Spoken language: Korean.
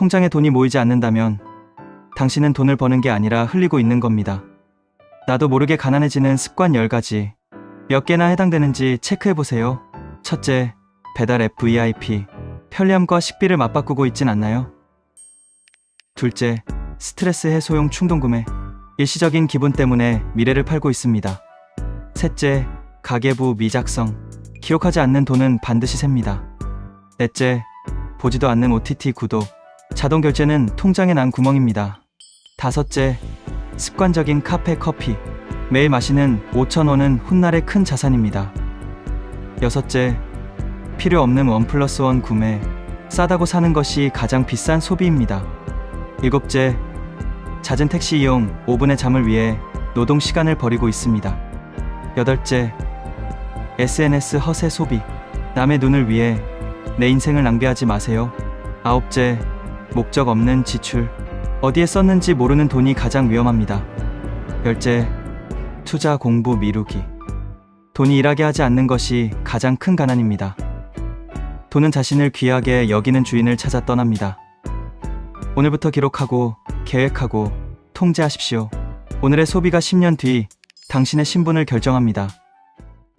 통장에 돈이 모이지 않는다면 당신은 돈을 버는 게 아니라 흘리고 있는 겁니다. 나도 모르게 가난해지는 습관 10가지. 몇 개나 해당되는지 체크해보세요. 첫째, 배달 앱 VIP. 편리함과 식비를 맞바꾸고 있진 않나요? 둘째, 스트레스 해소용 충동구매. 일시적인 기분 때문에 미래를 팔고 있습니다. 셋째, 가계부 미작성. 기록하지 않는 돈은 반드시 셉니다. 넷째, 보지도 않는 OTT 구독. 자동 결제는 통장에 난 구멍입니다. 다섯째, 습관적인 카페 커피. 매일 마시는 5,000원은 훗날의 큰 자산입니다. 여섯째, 필요 없는 원 플러스 원 구매. 싸다고 사는 것이 가장 비싼 소비입니다. 일곱째, 잦은 택시 이용 5분의 잠을 위해 노동 시간을 버리고 있습니다. 여덟째, SNS 허세 소비. 남의 눈을 위해 내 인생을 낭비하지 마세요. 아홉째, 목적 없는 지출. 어디에 썼는지 모르는 돈이 가장 위험합니다. 열째, 투자 공부 미루기. 돈이 일하게 하지 않는 것이 가장 큰 가난입니다. 돈은 자신을 귀하게 여기는 주인을 찾아 떠납니다. 오늘부터 기록하고 계획하고 통제하십시오. 오늘의 소비가 10년 뒤 당신의 신분을 결정합니다.